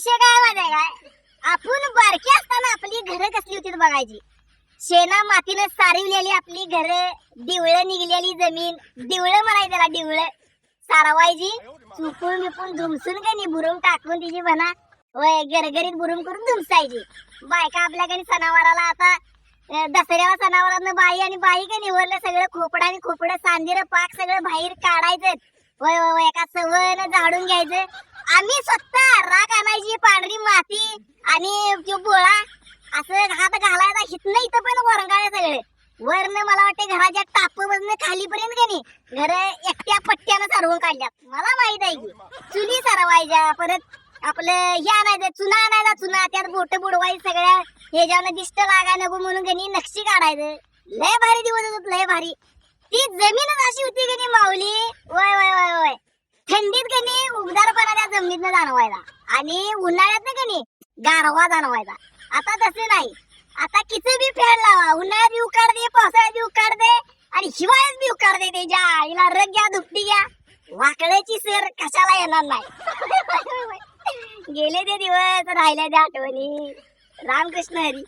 विषय काय माहिती काय? आपण बारकी असताना आपली घरं कसली होती बघायची. शेणा मातीनं सारवलेली आपली घरं दिवळं निघलेली जमीन दिवळं म्हणायचं त्याला दिवळं. सारवायची चुकून बिपून धुमसून काही नाही टाकून तिची म्हणा वय गरगरीत बुरुम करून धुमसायची. बायका आपल्याकडे सणावाराला आता दसऱ्याला सणावारानं बाई आणि बाई का निवडलं सगळं खोपडा आणि खोपडं सांदीर पाक सगळं बाहेर काढायचं. वय वय एका सवयनं झाडून घ्यायचं. आम्ही स्वतः राग आणि तो बोळा असं हात घालायचा हिथनं इथं पण वरंगाळे सगळे. वरन मला वाटतं घराच्या टापमधनं खालीपर्यंत का नाही घर एकट्या पट्ट्यानं सारवून काढल्यात. मला माहीत आहे की चुली सारवायच्या परत आपलं हे आणायचं चुना आणायचा चुना. त्यात बोट बुडवायचं सगळ्या ह्याच्यानं दिष्ट लागा नको म्हणून कनी नक्षी काढायचं. लय भारी दिवस होत लय भारी. ती जमीनच अशी होती कनी माऊली वय वय वय वय थंडीत कनी उबदारपणा त्या जमिनीतनं जाणवायचा आणि उन्हाळ्यात कनी गारवा जाणवायचा आता तसे नाही. आता किती बी फॅन लावा. उन्हाळ्यात बी उकाड दे पावसाळ्यात बी उकाड दे आणि हिवाळ्यात बी उकाड दे त्याच्या आईला रग घ्या दुपटी घ्या. वाकड्याची सर कशाला येणार नाही? गेले ते दिवस राहिल्या त्या आठवणी. रामकृष्ण हरी.